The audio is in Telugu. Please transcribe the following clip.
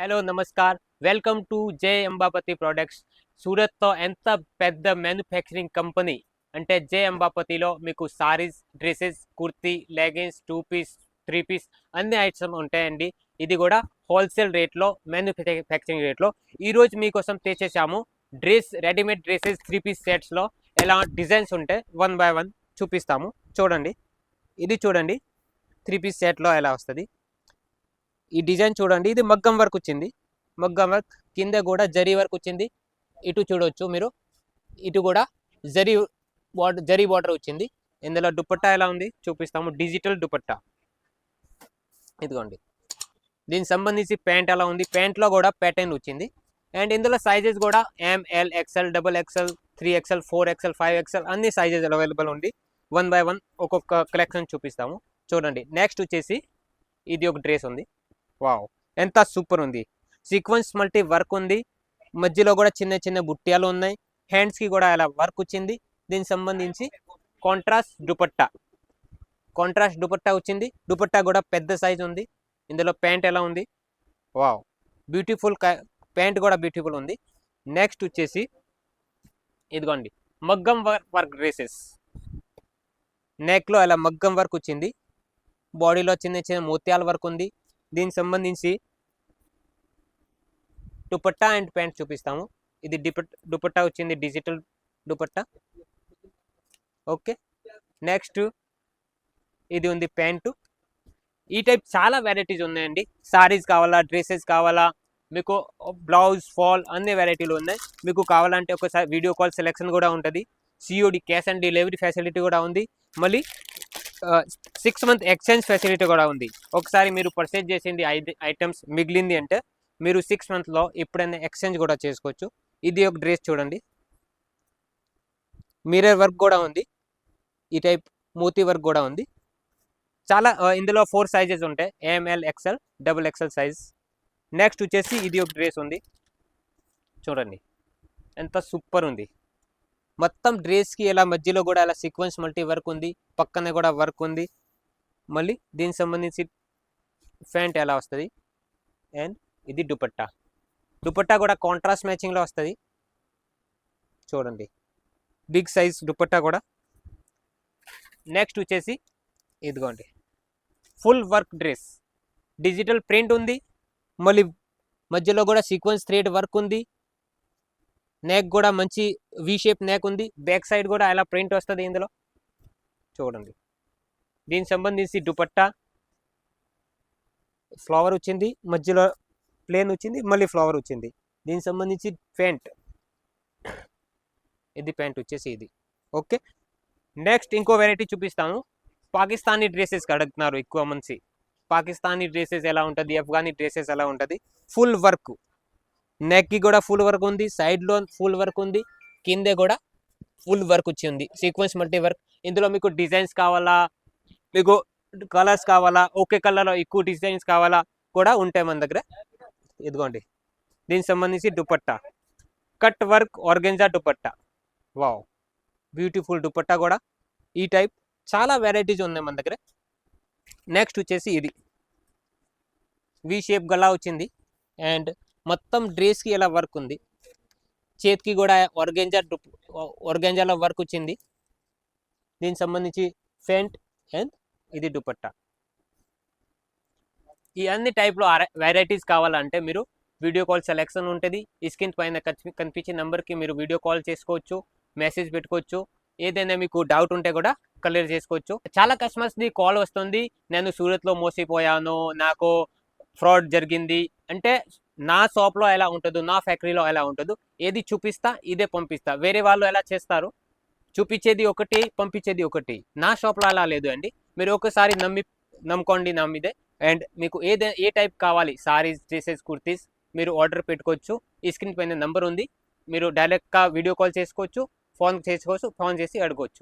Hello namaskar. Welcome to Jai Ambapati products సూరత్తో ఎంత పెద్ద మ్యానుఫ్యాక్చరింగ్ కంపెనీ అంటే జే అంబాపతిలో మీకు saris dresses kurti leggings two piece three piece అన్ని ఐటమ్స్ ఉంటాయండి. ఇది కూడా హోల్సేల్ రేట్లో మ్యానుఫ్యాక్చరింగ్ రేట్లో ఈరోజు మీకోసం తెచ్చేసాము dress readymade dresses three piece సెట్స్లో ఎలా డిజైన్స్ ఉంటే వన్ బై వన్ చూపిస్తాము. చూడండి. ఇది చూడండి. త్రీ పీస్ సెట్లో ఎలా వస్తుంది? ఈ డిజైన్ చూడండి. ఇది మగ్గం వర్క్ వచ్చింది. మగ్గం వర్క్ కింద కూడా జరీ వర్క్ వచ్చింది. ఇటు చూడొచ్చు మీరు. ఇటు కూడా జరీ బార్డర్ జరీ బార్డర్ వచ్చింది. ఇందులో దుపట్టా ఎలా ఉంది చూపిస్తాము. డిజిటల్ దుపట్టా. ఇదిగోండి. దీనికి సంబంధించి ప్యాంట్ ఎలా ఉంది? ప్యాంట్లో కూడా ప్యాటర్న్ వచ్చింది. అండ్ ఇందులో సైజెస్ కూడా M L XL double XL three XL four XL five XL అన్ని సైజెస్ అవైలబుల్ ఉంది. వన్ బై వన్ ఒక్కొక్క కలెక్షన్ చూపిస్తాము. చూడండి. నెక్స్ట్ వచ్చేసి ఇది ఒక డ్రెస్ ఉంది. వావ్ ఎంత సూపర్ ఉంది సీక్వెన్స్ మల్టీ వర్క్ ఉంది. మధ్యలో కూడా చిన్న చిన్న బుట్టియాలు ఉన్నాయి. హ్యాండ్స్కి కూడా అలా వర్క్ వచ్చింది. దీనికి సంబంధించి కాంట్రాస్ట్ దుపట్టా. కాంట్రాస్ట్ దుపట్టా వచ్చింది. దుపట్టా కూడా పెద్ద సైజ్ ఉంది. ఇందులో ప్యాంట్ ఎలా ఉంది? వావ్ బ్యూటిఫుల్ ప్యాంట్ కూడా బ్యూటిఫుల్ ఉంది. నెక్స్ట్ వచ్చేసి ఇదిగోండి. మగ్గం వర్క్ డ్రెసెస్ నెక్లో అలా మగ్గం వర్క్ వచ్చింది. బాడీలో చిన్న చిన్న మోత్యాల వర్క్ ఉంది. దీనికి సంబంధించి దుపట్టా అండ్ ప్యాంట్ చూపిస్తాము. ఇది దుపట్టా వచ్చింది డిజిటల్ దుపట్టా. ఓకే. నెక్స్ట్ ఇది ఉంది ప్యాంటు. ఈ టైప్ చాలా వెరైటీస్ ఉన్నాయండి. సారీస్ కావాలా డ్రెస్సెస్ కావాలా మీకు బ్లౌజ్ ఫాల్ అన్ని వెరైటీలు ఉన్నాయి. మీకు కావాలంటే ఒకసారి వీడియో కాల్ సెలెక్షన్ కూడా ఉంటుంది. COD cash and delivery facility కూడా ఉంది. మళ్ళీ సిక్స్ మంత్ ఎక్స్చేంజ్ ఫెసిలిటీ కూడా ఉంది. ఒకసారి మీరు పర్చేజ్ చేసింది ఐదు ఐటమ్స్ మిగిలింది అంటే మీరు సిక్స్ మంత్లో ఎప్పుడైనా ఎక్స్చేంజ్ కూడా చేసుకోవచ్చు. ఇది ఒక డ్రెస్ చూడండి. మిర్రర్ వర్క్ కూడా ఉంది. ఈ టైప్ మూతి వర్క్ కూడా ఉంది. చాలా ఇందులో ఫోర్ సైజెస్ ఉంటాయి. M L XL double XL size next వచ్చేసి ఇది ఒక డ్రెస్ ఉంది. చూడండి. ఎంత సూపర్ ఉంది. మొత్తం డ్రెస్కి ఇలా మధ్యలో కూడా అలా సీక్వెన్స్ మల్టీ వర్క్ ఉంది. పక్కన కూడా వర్క్ ఉంది. మళ్ళీ దీనికి సంబంధించి ఫ్యాంట్ ఎలా వస్తుంది? అండ్ ఇది దుపట్టా. దుపట్టా కూడా కాంట్రాస్ట్ మ్యాచింగ్లో వస్తుంది. చూడండి. బిగ్ సైజ్ దుపట్టా కూడా. నెక్స్ట్ వచ్చేసి ఇదిగోండి. Full work dress digital print ఉంది. మళ్ళీ మధ్యలో కూడా సీక్వెన్స్ థ్రెడ్ వర్క్ ఉంది. నెక్ కూడా మంచి వి షేప్ నెక్ ఉంది. బ్యాక్ సైడ్ కూడా అలా ప్రింట్ వస్తుంది ఇందులో? చూడండి. దీనికి సంబంధించి దుపట్టా ఫ్లవర్ వచ్చింది. మధ్యలో ప్లేన్ వచ్చింది. మళ్ళీ ఫ్లవర్ వచ్చింది. దీనికి సంబంధించి ప్యాంట్ ఇది ప్యాంట్ వచ్చేసి ఇది. ఓకే నెక్స్ట్ ఇంకో వెరైటీ చూపిస్తాను. పాకిస్తానీ డ్రెస్సెస్ అడుగుతున్నారు ఎక్కువ మంచి పాకిస్తానీ డ్రెస్సెస్ ఎలా ఉంటుంది? అఫ్ఘానీ డ్రెస్సెస్ ఎలా ఉంటుంది? ఫుల్ వర్క్ నెక్కి కూడా ఫుల్ వర్క్ ఉంది సైడ్లో ఫుల్ వర్క్ ఉంది కింద కూడా ఫుల్ వర్క్ వచ్చి ఉంది. సీక్వెన్స్ మల్టీ వర్క్ ఇందులో మీకు డిజైన్స్ కావాలా మీకు కలర్స్ కావాలా ఒకే కలర్లో ఎక్కువ డిజైన్స్ కావాలా కూడా ఉంటాయి మన దగ్గర. ఇదిగోండి. దీనికి సంబంధించి dupatta. Cut work organza dupatta. Wow beautiful dupatta కూడా ఈ టైప్ చాలా వెరైటీస్ ఉన్నాయి మన దగ్గర. నెక్స్ట్ వచ్చేసి ఇది. వి షేప్ గలా వచ్చింది. అండ్ మొత్తం డ్రెస్కి ఇలా వర్క్ ఉంది? చేతికి కూడా ఒర్గెంజా ఒర్గెంజాలో వర్క్ వచ్చింది. దీనికి సంబంధించి ఫెంట్ అండ్ ఇది దుపట్టా. ఈ అన్ని టైప్లో వెరైటీస్ కావాలంటే మీరు వీడియో కాల్ సెలెక్షన్ ఉంటుంది. ఈ స్క్రీన్ పైన కనిపించే నెంబర్కి మీరు వీడియో కాల్ చేసుకోవచ్చు మెసేజ్ పెట్టుకోవచ్చు. ఏదైనా మీకు డౌట్ ఉంటే కూడా క్లియర్ చేసుకోవచ్చు. చాలా కస్టమర్స్ది కాల్ వస్తుంది. నేను సూరత్లో మోసిపోయాను నాకు ఫ్రాడ్ జరిగింది. అంటే నా షాప్లో ఎలా ఉంటుందో నా ఫ్యాక్టరీలో ఎలా ఉంటుందో ఏది చూపిస్తా ఇదే పంపిస్తా. వేరే వాళ్ళు ఎలా చేస్తారు? చూపించేది ఒకటి పంపించేది ఒకటి. నా షాప్లో అలా లేదు అండి. మీరు ఒకసారి నమ్మి నమ్ముకోండి నమ్మిదే. అండ్ మీకు ఏదే ఏ టైప్ కావాలి సారీస్ డ్రెస్సెస్ కుర్తీస్ మీరు ఆర్డర్ పెట్టుకోవచ్చు. ఈ స్క్రీన్ పైన నెంబర్ ఉంది. మీరు డైరెక్ట్గా వీడియో కాల్ చేసుకోవచ్చు ఫోన్ చేసుకోవచ్చు ఫోన్ చేసి అడగవచ్చు